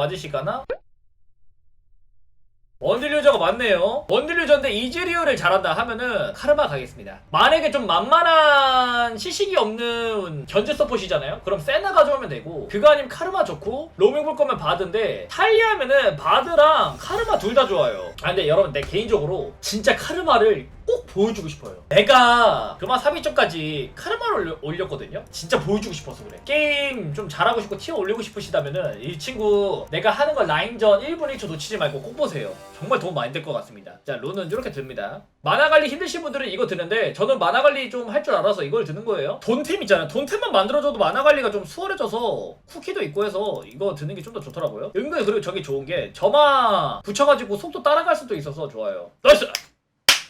맞으실까나? 원딜 유저가 많네요. 원딜 유저인데 이즈리얼을 잘한다 하면은 카르마 가겠습니다. 만약에 좀 만만한 시식이 없는 견제 서폿이잖아요? 그럼 세나 가져오면 되고 그거 아니면 카르마 좋고 로밍 볼 거면 바드인데 탈리하면은 바드랑 카르마 둘 다 좋아요. 아 근데 여러분 내 개인적으로 진짜 카르마를 꼭 보여주고 싶어요. 내가 그만 3위점까지 카르마를 올렸거든요. 진짜 보여주고 싶어서 그래. 게임 좀 잘하고 싶고 티어 올리고 싶으시다면은 이 친구 내가 하는 거 라인전 1분 1초 놓치지 말고 꼭 보세요. 정말 도움 많이 될 것 같습니다. 자, 론은 이렇게 듭니다. 만화 관리 힘드신 분들은 이거 드는데 저는 만화 관리 좀 할 줄 알아서 이걸 드는 거예요. 돈템 있잖아요. 돈템만 만들어줘도 만화 관리가 좀 수월해져서 쿠키도 있고 해서 이거 드는 게 좀 더 좋더라고요. 은근히 그리고 저게 좋은 게 점화 붙여가지고 속도 따라갈 수도 있어서 좋아요. 나이스!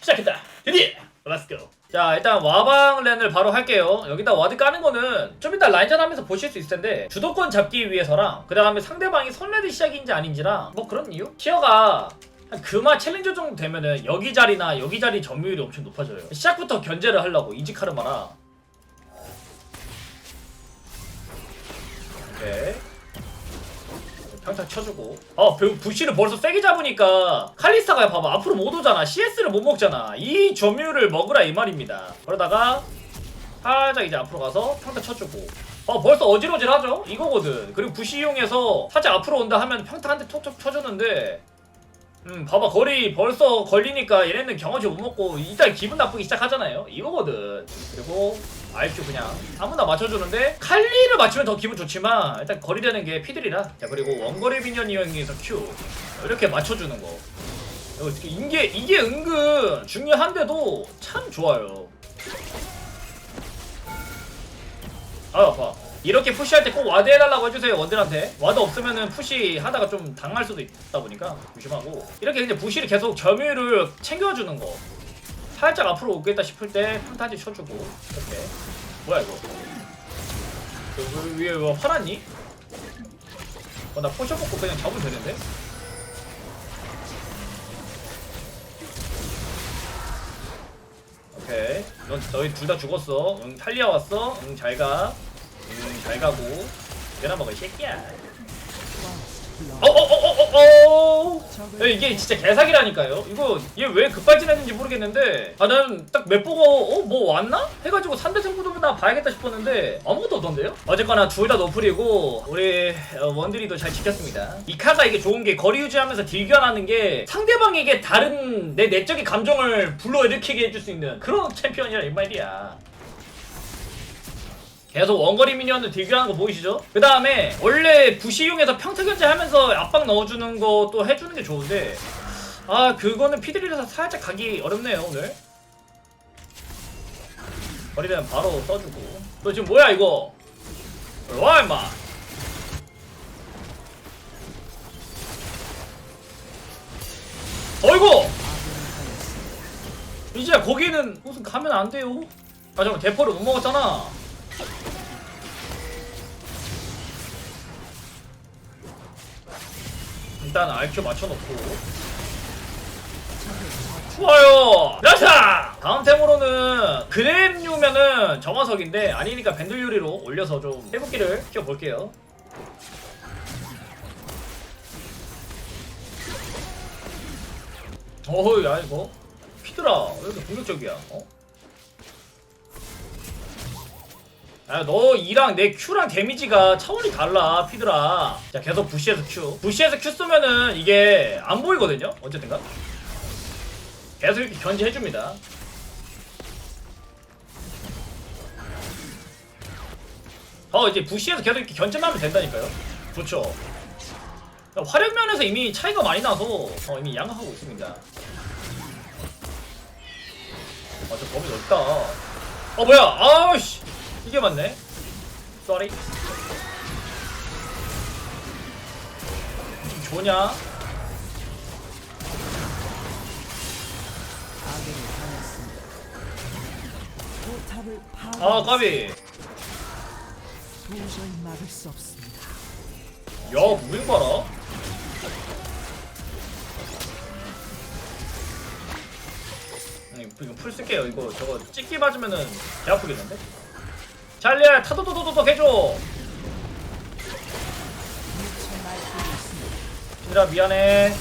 시작했다. 드디어 렛츠고. 자 일단 와방 랜을 바로 할게요. 여기다 와드 까는 거는 좀 이따 라인전 하면서 보실 수 있을 텐데 주도권 잡기 위해서랑 그 다음에 상대방이 선레드 시작인지 아닌지랑 뭐 그런 이유? 티어가 한 금화 챌린저 정도 되면은 여기 자리나 여기 자리 점유율이 엄청 높아져요. 시작부터 견제를 하려고 이지카르마라. 오케이. 평타 쳐주고. 어 부- 부시를 벌써 세게 잡으니까 칼리스타가 봐봐. 앞으로 못 오잖아. CS를 못 먹잖아. 이 점유를 먹으라 이 말입니다. 그러다가 살짝 이제 앞으로 가서 평타 쳐주고. 어 벌써 어질어질하죠? 이거거든. 그리고 부시 이용해서 살짝 앞으로 온다 하면 평타 한 대 톡톡 쳐주는데 음 봐봐 거리 벌써 걸리니까 얘네는 경험치 못 먹고 일단 기분 나쁘기 시작하잖아요. 이거거든. 그리고 알큐 그냥 아무나 맞춰주는데 칼리를 맞추면 더 기분 좋지만 일단 거리 되는 게 피들이라. 자 그리고 원거리 비년 이용해서 큐 이렇게 맞춰주는 거. 어떻게 이게 이게 은근 중요한데도 참 좋아요. 아 아파 이렇게 푸시할 때 꼭 와드 해달라고 해주세요 원딜한테. 와드 없으면은 푸시 하다가 좀 당할 수도 있다 보니까 조심하고. 이렇게 이제 부시를 계속 점유율을 챙겨주는 거. 살짝 앞으로 오겠다 싶을 때 판타지 쳐주고. 이렇게. 뭐야 이거? 그, 그 위에 뭐 화났니? 어, 나 포션 먹고 그냥 잡으면 되는데? 오케이. 넌 너희 둘 다 죽었어. 응 탈리아 왔어. 응 잘가. 응 잘 가고 내나 먹어 이 새끼야 어어어어어 야, 이게 진짜 개사기라니까요. 이거 얘 왜 급발진했는지 모르겠는데 아 나는 딱 맵 보고 어 뭐 왔나? 해가지고 3대 승부도보다 봐야겠다 싶었는데 아무것도 없던데요? 어쨌거나 둘다 노플이고 우리 어, 원딜이도 잘 지켰습니다. 이 카가 이게 좋은 게 거리 유지하면서 딜견하는 게 상대방에게 다른 내 내적인 감정을 불러일으키게 해줄 수 있는 그런 챔피언이라 이 말이야. 계속 원거리 미니언을 딜교하는 거 보이시죠? 그 다음에 원래 부시용에서 평타 견제하면서 압박 넣어주는 것도 해주는 게 좋은데 아 그거는 피드릴에서 살짝 가기 어렵네요 오늘. 거리면 바로 써주고. 너 지금 뭐야 이거? 와 임마. 어이구! 이제 거기는 무슨 가면 안 돼요. 아 잠깐 대포를 못 먹었잖아 일단 RQ 맞춰놓고. 좋아요! 라샤! 다음 템으로는 그램류면은 정화석인데 아니니까 밴들 유리로 올려서 좀 해볼기를 키워볼게요. 어허 야 이거. 피드라 왜 이렇게 공격적이야? 어? 야, 너 E랑 내 Q랑 데미지가 차원이 달라, 피드라. 자, 계속 부시에서 Q. 부시에서 Q 쏘면은 이게 안 보이거든요? 어쨌든가. 계속 이렇게 견제해줍니다. 어, 이제 부시에서 계속 이렇게 견제만 하면 된다니까요? 좋죠. 자, 화력면에서 이미 차이가 많이 나서 어, 이미 양악하고 있습니다. 아, 저 범위 넓다. 어, 뭐야? 아우씨! 이게 맞네. 쏘리. 좀 좋냐? 아 까비. 야 무빙 봐라. 음, 이거 풀 쓸게요. 이거 저거 찍기 맞으면은 개 아프겠는데? 찰리야 타도도도도도 해줘. 얘들아 미안해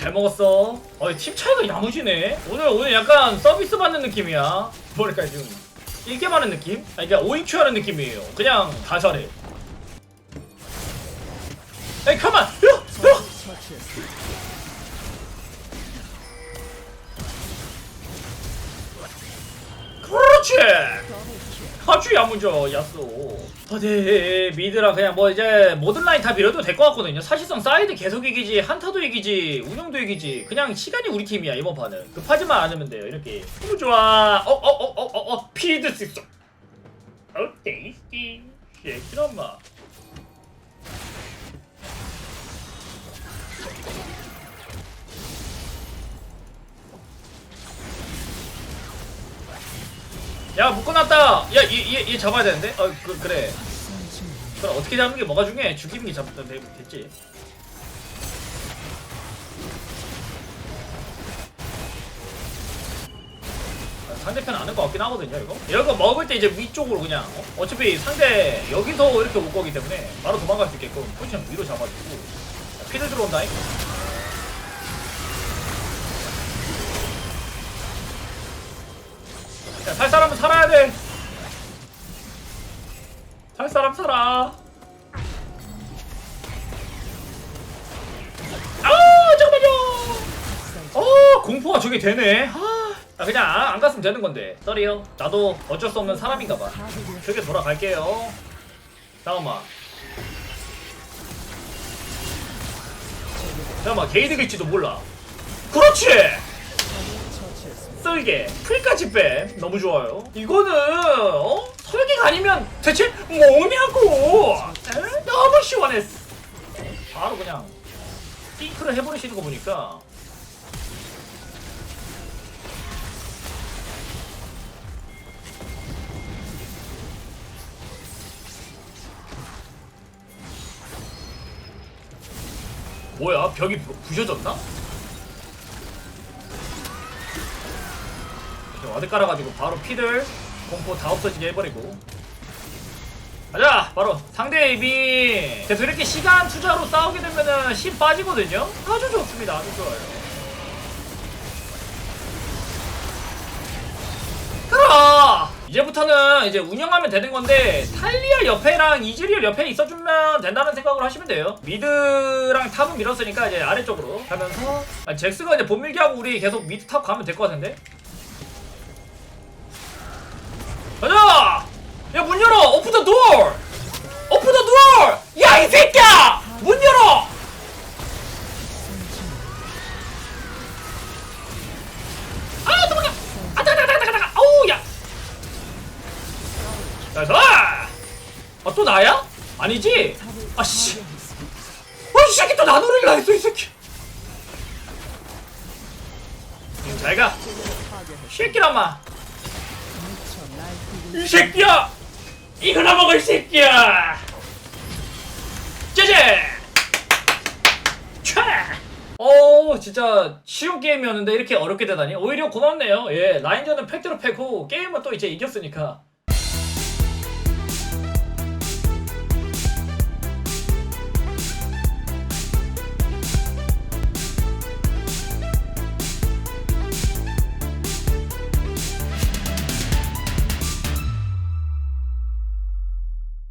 잘 먹었어 어이 팀 차이가 야무지네 오늘 오늘 약간 서비스 받는 느낌이야 뭐랄까 지금 일게임 하는 느낌? 아니 그냥 5인큐 하는 느낌이에요 그냥 다 잘해 에이 가만! 그렇지! 아주 야무져 야쏘 어디 미드랑 그냥 뭐 이제 모든 라인 다 밀어도 될 것 같거든요. 사실상 사이드 계속 이기지 한타도 이기지 운영도 이기지. 그냥 시간이 우리 팀이야 이번 판은. 급하지만 않으면 돼요 이렇게. 너무 좋아. 어 어 어 어 어어 피드 시스. 어 데이스티. 쉐키엄마 야 묶어놨다 야얘얘 얘 잡아야 되는데 어 그, 그래. 그럼 어떻게 잡는 게 뭐가 중요해? 죽이는 게 잡, 되, 됐지. 아, 상대편 아는 것 같긴 하거든요, 이거. 이런 거 먹을 때 이제 위쪽으로 그냥, 어? 차피 상대 여기서 이렇게 올 거기 때문에 바로 도망갈 수 있게끔 포지션 위로 잡아주고. 자, 피드 들어온다잉. 야, 살 사람은 살아야 돼. 살 사람 살아. 아 잠깐만요. 어 공포가 저게 되네. 아 아, 그냥 안 갔으면 되는 건데. 썰이요. 나도 어쩔 수 없는 사람인가봐. 파괴되었습니다. 저게 돌아갈게요. 잠깐만. 잠깐만 게이드 길지도 몰라. 그렇지. 설계 풀까지 빼 너무 좋아요 이거는 어? 설계가 아니면 대체 뭐냐고 에? 너무 시원했어 바로 그냥 띵크를 해버리시는 거 보니까 뭐야 벽이 부- 부셔졌나? 와드 깔아가지고 바로 피들 공포 다 없어지게 해버리고. 가자! 바로 상대 앱이 계속 이렇게 시간 투자로 싸우게 되면은 힘 빠지거든요? 아주 좋습니다. 아주 좋아요. 그럼 이제부터는 이제 운영하면 되는 건데 탈리아 옆에랑 이즈리얼 옆에 있어주면 된다는 생각으로 하시면 돼요. 미드랑 탑은 밀었으니까 이제 아래쪽으로 가면서. 아, 잭스가 이제 본 밀기하고 우리 계속 미드 탑 가면 될 것 같은데 더 도어! 오픈 더 도어! 야, 이 새끼야! 문 열어! 아, 도망가! 아, 따가, 따가, 따가, 따가! 어우, 야! 나이스! 아, 또 나야? 아니지? 아, 씨! 어, 이 새끼 또 나노리를 했어, 이 새끼! 음, 잘 가. 미쳐 날뛰고 이 새끼야! 이거나 먹을 새끼야! 짜잔! 촤! 어 진짜 쉬운 게임이었는데 이렇게 어렵게 되다니 오히려 고맙네요 예 라인전은 팩트로 패고 게임은 또 이제 이겼으니까